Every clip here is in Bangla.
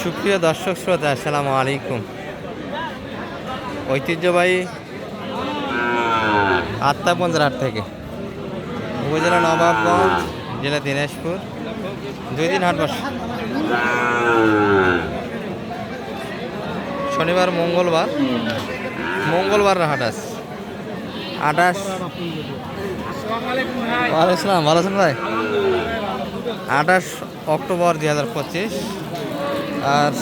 সুপ্রিয় দর্শক শ্রোতা, আসসালামু আলাইকুম। ঐতিহ্যবাহী আত্মাপঞ্জ হাট থেকে উপজেলা নবাবগঞ্জ, জেলা দিনাজপুর। দুই দিন হাট বসে। শনিবার, মঙ্গলবার। মঙ্গলবার হাট আছে আঠাশ। ভালো আছেন ভাই? আঠাশ অক্টোবর দুই হাজার পঁচিশ। আর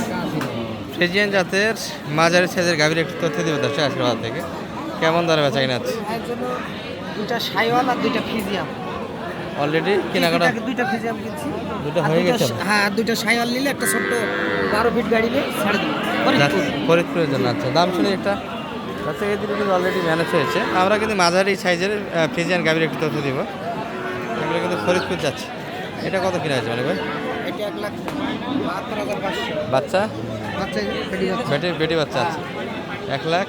ফ্রিজিয়ান জাতের মাঝারি সাইজের গাভীর একটি তথ্য দেবে দর্শক আশীর্বাদ থেকে। কেমন দরে বেচা কিনা আছে জন্য সাইওয়াল আর দুইটা ফিজিয়াম অলরেডি কেনাকাটা? দুইটা- ফিজিয়াম কিনছি। দুটো হয়ে গেছে? হ্যাঁ দুইটা সাইওয়াল নিলে একটা ছোট্ট বারো ফিট গাড়ি নিয়ে ছেড়ে। ফরিদপুরের জন্য আচ্ছা দাম শুনে একটা আচ্ছা এই দুটো কিন্তু অলরেডি ম্যানেজ হয়েছে। আমরা কিন্তু মাঝারি সাইজের ফ্রিজিয়ান গাভীর একটু তথ্য দিব। এগুলো কিন্তু ফরিদপুর যাচ্ছে। এটা কত কিনা আছে মানে ভাই? এটা এক লাখ বাহাত্তর হাজার পাঁচশো। বাচ্চা? বেটি বেটি বাচ্চা। আছে। এক লাখ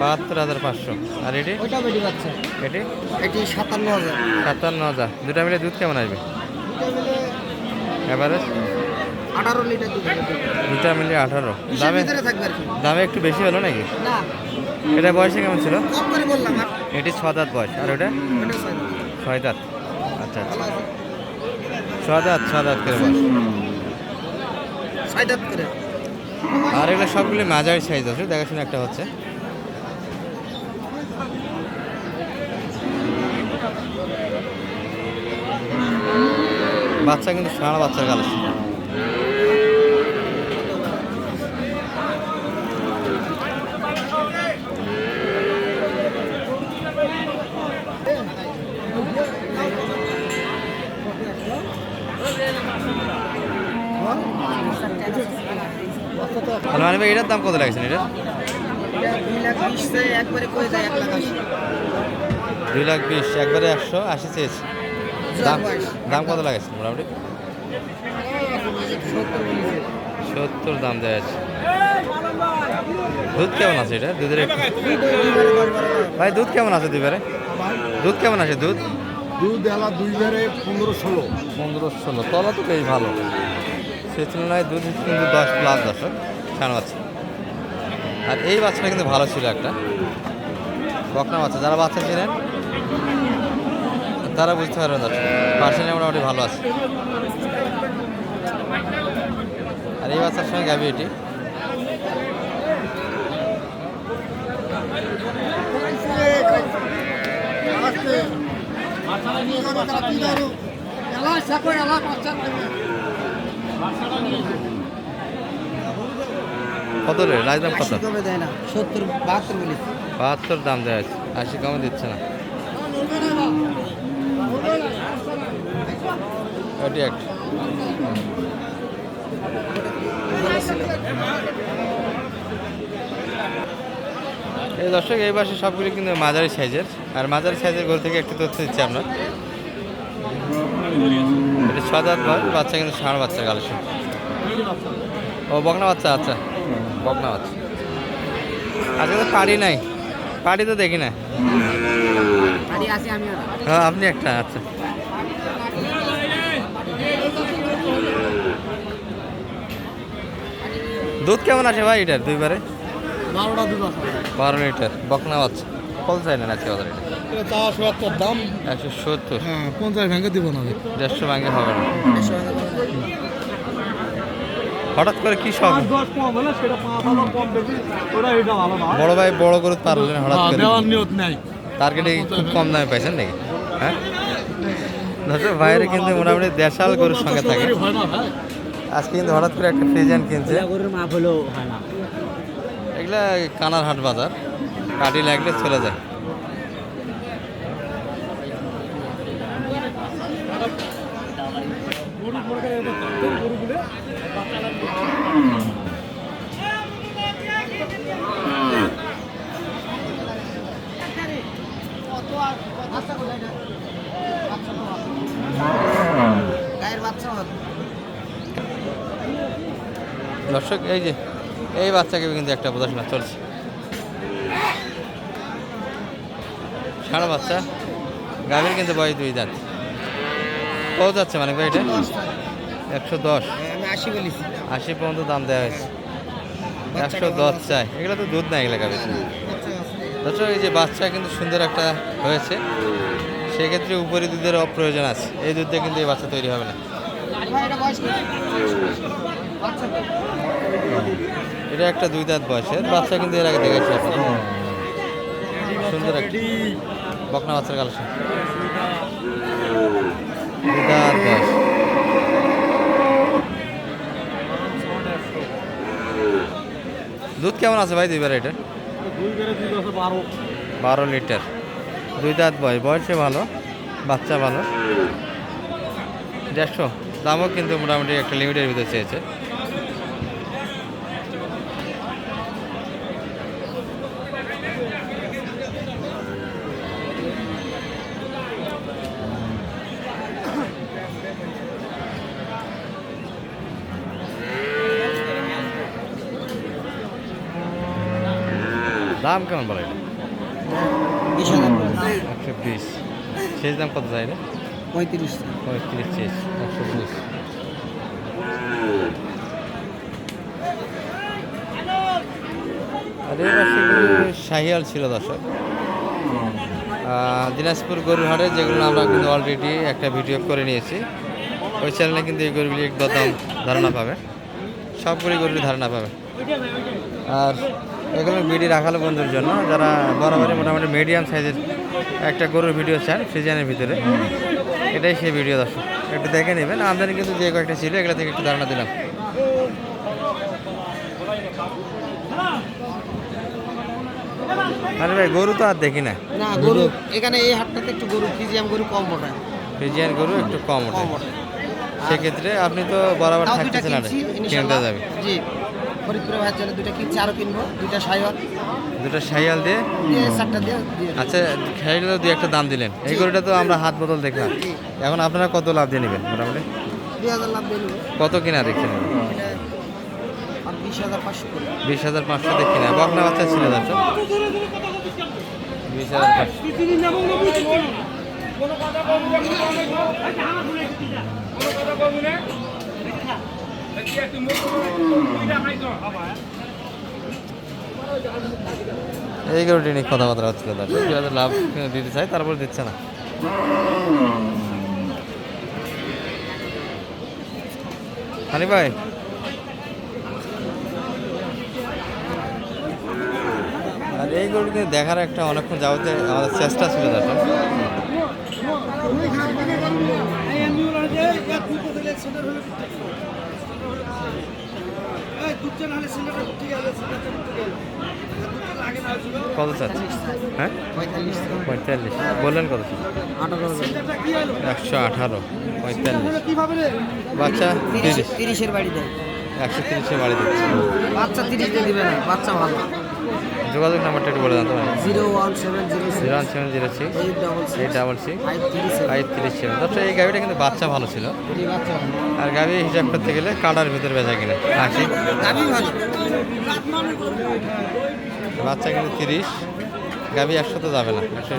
বাহাত্তর হাজার পাঁচশো। আর এটি? ওইটা বেডি বাচ্চা। এটি এটি সাতান্ন হাজার। সাতান্ন হাজার। দুটা মিলে দুধ কেমন আসবে? দুটো এভারেজ আঠারো লিটার দুটা মিলে আঠারো। দামে দামে একটু বেশি হলো নাকি? এটা বয়সে কেমন ছিল? এটি ছ দাঁত বয়স। আর ওটা। ছয় দাঁত। আচ্ছা আচ্ছা। ভালো আছে ছ দাঁত ছ দাঁত করে বয়স ছয় করে। আর এগুলো সবগুলো মাঝারি সাইজ আছে দেখাশোনা একটা হচ্ছে। বাচ্চা কিন্তু সারা বাচ্চার কালেকশন। হ্যালো মানে ভাই এটার দাম কত লাগছে এটা দুই লাখ বিশ একবারে একশো আশি চেয়েছে। দাম দাম কত লাগাইছে মোটামুটি? সত্তর দাম দেওয়া আছে। দুধ কেমন আছে এটা? দুধের দুইবারে। ভাই দুধ কেমন আছে দুইবারে দুধ কেমন আছে দুধ? দুধ এলা দুই বারে পনেরো ষোলো। পনেরো ষোলো তলা তো বেশ ভালো। সে তুলনায় দুধ কিন্তু দশ প্লাস দশক ছাড় বাচ্চা। আর এই বাচ্চাটা কিন্তু ভালো ছিল একটা। বকনা বাচ্চা। যারা বাচ্চা ছিলেন তারা বুঝতে পারবেন দর্শক পার্সেন্টে মোটামুটি ভালো আছে। আর এই বাচ্চার সঙ্গে গাবি এটি কত রে? রাজদাম কত? কমে দেয় না। সত্তর বাহাত্তর বলেছে বাহাত্তর দাম দেওয়া আছে আশি কমে দিচ্ছে না। এই দর্শক এই পাশে সবগুলি কিন্তু মাঝারি সাইজের। আর মাঝারি সাইজের গরু থেকে একটু তথ্য দিচ্ছি আমরা। এটা ছ দাঁত বাচ্চা কিন্তু ষাঁড় বাচ্চা কালেকশন ও বকনা বাচ্চা আচ্ছা। বকনা বাচ্চা। আজকে তো পাড়ি নাই। পাড়ি তো দেখি না। হ্যাঁ আপনি একটা আচ্ছা। দুধ কেমন আছে ভাই এটার দুইবারে? বারোটা দুধ বারো লিটার বকনা বাচ্চা। কল চাই না আজকে বাজারে এটা? সত্তর দাম? একশো সত্তর। হ্যাঁ পঞ্চাশ ভেঙে দিব না দেড়শো ভাঙে হবে না। হঠাৎ করে কি সব? বড় ভাই বড় করে পারলেন হঠাৎ করে নিয়ত নাই। টার্গেটে খুব কম দামে পাইছেন নাকি? হ্যাঁ? দর্শক ভাইয়ের কিন্তু মোটামুটি দেশাল গরুর সঙ্গে থাকে। হয় আজকে কিন্তু হঠাৎ করে একটা ফ্রিজেন কিনছে। হয় এগুলা কানার হাট বাজার। কাটি লাগলে চলে যায়। দর্শক, এই যে, এই বাচ্চাকে কিন্তু একটা প্রদর্শনা চলছে। সারা বাচ্চা, গাভীর কিন্তু বয়স দুই দাঁত। কত যাচ্ছে মানে ভাই এটা? একশো দশ। আশি পর্যন্ত দাম দেওয়া হয়েছে। একশো দশ। চাই। এগুলো তো দুধ না এগুলো। দর্শক এই যে বাচ্চা কিন্তু সুন্দর একটা হয়েছে। সেক্ষেত্রে উপরে দুধের অপ্রয়োজন আছে। এই দুধ দিয়ে কিন্তু এই বাচ্চা তৈরি হবে না। এটা একটা দুই দাঁত বয়সের। বাচ্চা কিন্তু এর আগে দেখেছি সুন্দর একটা। বকনা বাচ্চার কালেকশন। দাঁত বয়স দুধ কেমন আছে ভাই দুইবার এটা বারো। লিটার। দুই দাঁত বয়স। বয়সে ভালো বাচ্চা ভালো। দেড়শো। দামও কিন্তু মোটামুটি একটা লিমিটের ভিতরে চেয়েছে। দাম কেমন বলে? একশো বিশ। শেষ দাম কত চাই রে পঁয়ত্রিশ। পঁয়ত্রিশ শেষ একশো বিশ। শাহিয়াল ছিল দর্শক। দিনাজপুর গরুর হাটে যেগুলো আমরা কিন্তু অলরেডি একটা ভিডিও করে নিয়েছি। ওই চ্যানেলে কিন্তু এই গরুগুলি একদম ধারণা পাবে। সবগুলি গরুর ধারণা পাবে। আর এগুলো বিডি রাখালো বন্ধুর জন্য যারা বরাবরই মোটামুটি মিডিয়াম সাইজের একটা গরুর ভিডিও চান সিজনের ভিতরে এটাই সেই ভিডিও দর্শক। একটু দেখে নেবেন আমদানি কিন্তু যে কয়েকটা ছিল এগুলো থেকে একটু ধারণা দিলাম। আরে ভাই গরু তো আর দেখি না। না গরু এখানে এই হাটটাতে একটু গরু ফিজিয়াম গরু কম ওঠায় ফ্রিজিয়ান গরু একটু কম ওঠে। সেক্ষেত্রে আপনি তো বরাবর থাকতেছেন কিনতে যাবে জি। ফরিদপুরে ভাইয়ের জন্য দুইটা কিনছি আরও কিনবো। দুইটা সাইওয়াল। দুটো সাইয়াল দিয়ে? দিয়ে চারটা দিয়ে দিয়ে আচ্ছা খাইলে দুই একটা দাম দিলেন। এই গরুটা তো আমরা হাত বদল দেখলাম। এখন আপনারা কত লাভ দিয়ে নেবেন মোটামুটি? দুই হাজার লাভ দিয়ে নেব। কত কিনা দেখছেন? এটা বিশ হাজার পাঁচশো করে। বিশ হাজার পাঁচশো দিয়ে কিনা। বকনা বাচ্চা ছিল দর্শক বিশ হাজার পাঁচশো। এই গরুটি নিয়ে কথাবার্তা হচ্ছিল হাজার লাভ দিতে চাই তারপর দিচ্ছে না। হানি ভাই। আর এই গরুটি দেখার একটা অনেকক্ষণ যাবতে আমাদের চেষ্টা ছিল দর্শক কত চাচ্ছি হ্যাঁ? পঁয়তাল্লিশ। পঁয়তাল্লিশ বললেন কত একশো আঠারো। পঁয়তাল্লিশ। বাচ্চা তিরিশ। তিরিশ। তিরিশের বাড়ি দেয়। একশো তিরিশের বাড়ি দিচ্ছে বাচ্চা তিরিশ দিয়ে দিবে না বাচ্চা ভালো। যোগাযোগ নাম্বারটা একটু বলে জানতে zero one seven zero zero one seven zero six eight double six five three seven. দর্শক এই গাড়িটা কিন্তু বাচ্চা ভালো ছিল। আর গাড়ি হিসাব করতে গেলে কাটার ভিতরে বেচা কিনা। আশি বাচ্চা কিন্তু তিরিশ গাভি একশো তো যাবে না। একশো